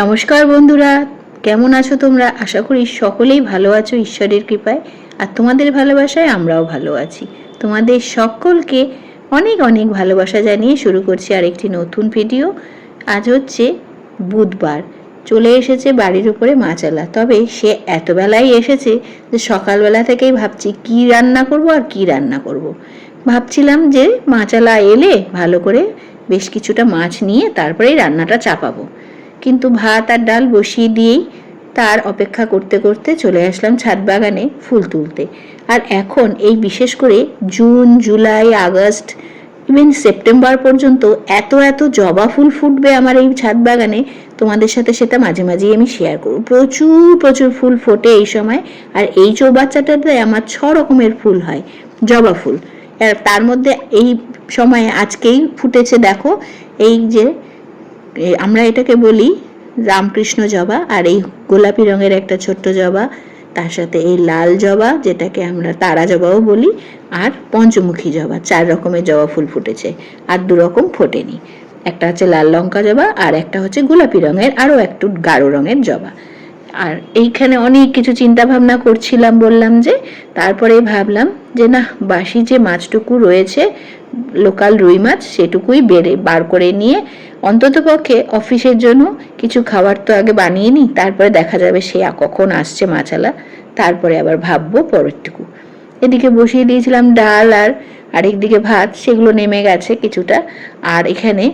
নমস্কার বন্ধুরা, কেমন আছো তোমরা? আশা করি সকলেই ভালো আছো ঈশ্বরের কৃপায়। আর তোমাদের ভালোবাসায় আমরাও ভালো আছি। তোমাদের সকলকে অনেক অনেক ভালোবাসা জানিয়ে শুরু করছি আরেকটি নতুন ভিডিও। আজ হচ্ছে বুধবার। চলে এসেছে বাড়ির উপরে মাচালা তবে সে এত বেলায় এসেছে যে সকালবেলা থেকেই ভাবছি, কি রান্না করব আর কি রান্না করব। ভাবছিলাম যে মাচালা এলে ভালো করে বেশ কিছুটা মাছ নিয়ে তারপরেই রান্নাটা চাপাবো। কিন্তু ভাত আর ডাল বসিয়ে দিয়েই তার অপেক্ষা করতে করতে চলে আসলাম ছাদ বাগানে ফুল তুলতে। আর এখন এই বিশেষ করে June, July, August even September পর্যন্ত এত এত জবা ফুল ফুটবে আমার এই ছাদ বাগানে, তোমাদের সাথে সেটা মাঝে মাঝেই আমি শেয়ার করব। প্রচুর প্রচুর ফুল ফোটে এই সময়, আর এই চৌবাচ্চাটাতে আমার ছ রকমের ফুল হয়, জবা ফুল। তার মধ্যে এই সময়ে আজকেই ফুটেছে, দেখো, এই যে আমরা এটাকে বলি রামকৃষ্ণ জবা আর এই গোলাপি রঙের একটা ছোট্ট জবা, তার সাথে এই লাল জবা, যেটাকে আমরা তারা জবাও বলি, আর পঞ্চমুখী জবা, চার রকমের জবা ফুল ফুটেছে, আর দু রকম ফোটেনি। একটা হচ্ছে লাল লঙ্কা জবা আর একটা হচ্ছে গোলাপি রঙের, আরও একটু গাঢ় রঙের জবা। আর এইখানে অনেক কিছু চিন্তা ভাবনা করছিলাম, বললাম যে তারপরে ভাবলাম যে না বাসি যে মাছটুকু রয়েছে, লোকাল রুই মাছ, সেটুকুই বেড়ে, বার করে নিয়ে অন্ততপক্ষে অফিসের জন্য কিছু খাবার তো আগে বানিয়ে নিই, তারপরে দেখা যাবে সে কখন আসছে মাছালা, তারপরে আবার ভাববো পরেরটুকু। এদিকে বসিয়ে দিয়েছিলাম ডাল আর আরেকদিকে ভাত, সেগুলো নেমে গেছে কিছুটা। আর এখানে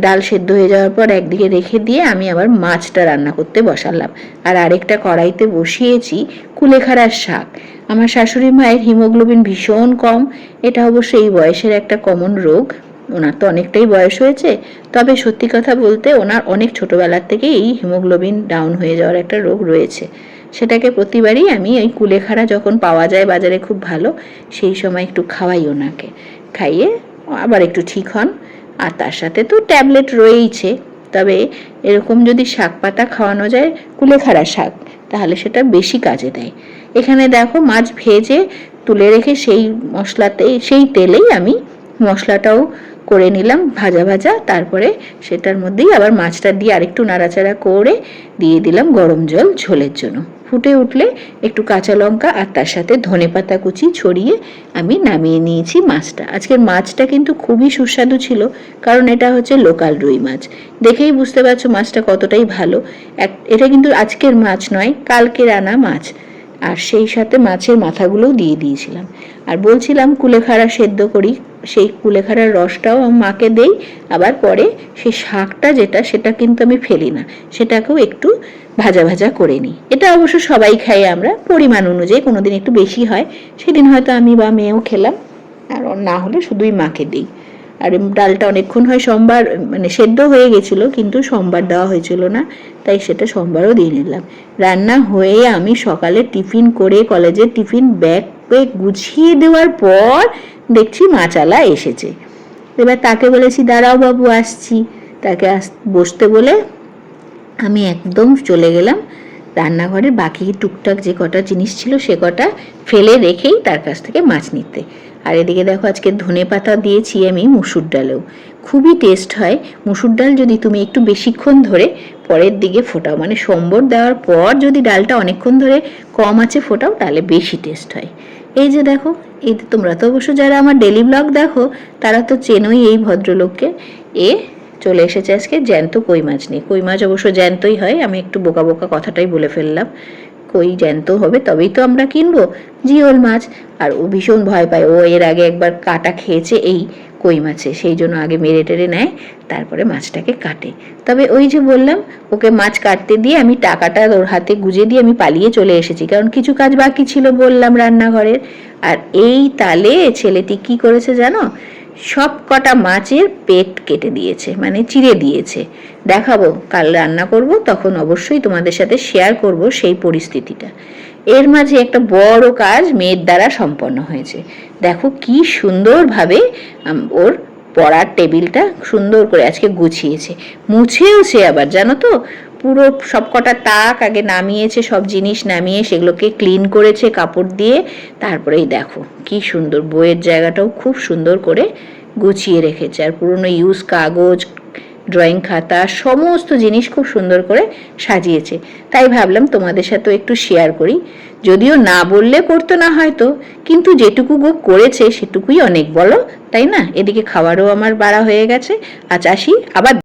ডাল সেদ্ধ হয়ে যাওয়ার পর একদিকে রেখে দিয়ে আমি আবার মাছটা রান্না করতে বসালাম। আর আরেকটা কড়াইতে বসিয়েছি কুলেখাড়ার শাক। আমার শাশুড়ি মায়ের হিমোগ্লোবিন ভীষণ কম। এটা অবশ্য এই বয়সের একটা কমন রোগ। ওনার তো অনেকটাই বয়স হয়েছে। তবে সত্যি কথা বলতে ওনার অনেক ছোটবেলার থেকেই এই হিমোগ্লোবিন ডাউন হয়ে যাওয়ার একটা রোগ রয়েছে। সেটাকে প্রতিবারই আমি ওই কুলেখাড়া যখন পাওয়া যায় বাজারে খুব ভালো, সেই সময় একটু খাওয়াই ওনাকে। খাইয়ে আবার একটু ঠিক হন। আর তার সাথে তো ট্যাবলেট রয়েইছে। তবে এরকম যদি শাক পাতা খাওয়ানো যায়, কুলেখাড়া শাক, তাহলে সেটা বেশি কাজে দেয়। এখানে দেখো মাছ ভেজে তুলে রেখে সেই মশলাতে, সেই তেলেই আমি মশলাটাও করে নিলাম, ভাজা ভাজা। তারপরে সেটার মধ্যেই আবার মাছটা দিয়ে আরেকটু নাড়াচাড়া করে দিয়ে দিলাম গরম জল ঝোলের জন্য। ফুটে উঠলে একটু কাঁচা লঙ্কা আর তার সাথে ধনে পাতা কুচি ছড়িয়ে আমি নামিয়ে নিয়েছি মাছটা। আজকের মাছটা কিন্তু খুবই সুস্বাদু ছিল, কারণ এটা হচ্ছে লোকাল রুই মাছ। দেখেই বুঝতে পারছ মাছটা কতটাই ভালো। এক, এটা কিন্তু আজকের মাছ নয়, কালকের আনা মাছ। আর সেই সাথে মাছের মাথাগুলোও দিয়ে দিয়েছিলাম। আর বলছিলাম কুলেখাড়া সেদ্ধ করি। সেই কুলেখাড়ার রসটাও মাকে দেই, আবার পরে সেই শাকটা যেটা, সেটা কিন্তু আমি ফেলি না। সেটাকেও একটু ভাজা ভাজা করে নিই। এটা অবশ্য সবাই খাই আমরা, পরিমাণ অনুযায়ী কোনো দিন একটু বেশি হয়, সেদিন হয়তো আমি বা মেয়েও খেলাম, আর না হলে শুধুই মাকে দিই। আর ডালটা অনেকক্ষণ হয় সোমবার মানে সেদ্ধ হয়ে গেছিল, কিন্তু সোমবার দেওয়া হয়েছিল না, তাই সেটা সোমবারও দিয়ে নিলাম। রান্না হয়ে আমি সকালে টিফিন করে কলেজের টিফিন ব্যাগ গুছিয়ে দেওয়ার পর দেখছি মাচালা এসেছে। এবার তাকে বলেছি, দাঁড়াও বাবু, আসছি। তাকে আস, বসতে বলে আমি একদম চলে গেলাম। রান্নাঘরে বাকি টুকটাক যে কটা জিনিস ছিল সে কটা ফেলে রেখেই তার কাছ থেকে মাছ নিতে। আর এদিকে দেখো, আজকে ধনে পাতা দিয়েছি আমি মুসুর ডালেও। খুবই টেস্ট হয়। মুসুর ডাল যদি তুমি একটু বেশিক্ষণ ধরে পরের দিকে ফোটাও মানে সম্বর দেওয়ার পর যদি ডালটা অনেকক্ষণ ধরে কম আছে ফোটাও, তাহলে বেশি টেস্ট হয়। এই যে দেখো, এই তোমরা তো অবশ্য যারা আমার ডেলি ব্লগ দেখো, তারা তো চেনোই এই ভদ্রলোককে। এ চলে এসেছে আজকে জ্যান্ত কই মাছ নিয়ে। কই মাছ অবশ্য জ্যান্তই হয়, আমি একটু বোকা বোকা কথাটাই বলে ফেললাম। কই জ্যান্ত হবে, তবেই তো আমরা কিনবো। জিওল মাছ, আর ও ভীষণ ভয় পায়। ও এর আগে একবার কাটা খেয়েছে এই কই মাছে সেই জন্য আগে মেরে টেরে নেয়, তারপরে মাছটাকে কাটে। তবে ওই যে বললাম, ওকে মাছ কাটতে দিয়ে আমি টাকাটা ওর হাতে গুজে দিয়ে আমি পালিয়ে চলে এসেছি, কারণ কিছু কাজ বাকি ছিল বললাম রান্নাঘরের। আর এই তালে ছেলেটি কি করেছে জানো? সব কটা মাছের পেট কেটে দিয়েছে মানে চিড়ে দিয়েছে। দেখাবো, কাল রান্না করব, তখন অবশ্যই তোমাদের সাথে শেয়ার করব সেই পরিস্থিতিটা। এর মাঝে একটা বড় কাজ মেয়ের দ্বারা সম্পন্ন হয়েছে। দেখো কি সুন্দরভাবে ওর পড়ার টেবিলটা সুন্দর করে আজকে গুছিয়েছে। মুছেওছে আবার, জানো তো? পুরো সব কটা তাক আগে নামিয়েছে, সব জিনিস নামিয়ে সেগুলোকে ক্লিন করেছে কাপড় দিয়ে। তারপরেই দেখো কি সুন্দর, বইয়ের জায়গাটাও খুব সুন্দর করে গুছিয়ে রেখেছে। আর পুরনো ইউজ কাগজ ড্রয়িং খাতা, সমস্ত জিনিস খুব সুন্দর করে সাজিয়েছে। তাই ভাবলাম তোমাদের সাথেও একটু শেয়ার করি। যদিও না বললে করতো না হয়তো, কিন্তু যেটুকু গো করেছে সেটুকুই অনেক বলো, তাই না? এদিকে খাবারও আমার বাড়া হয়ে গেছে। আজ আসি, আবার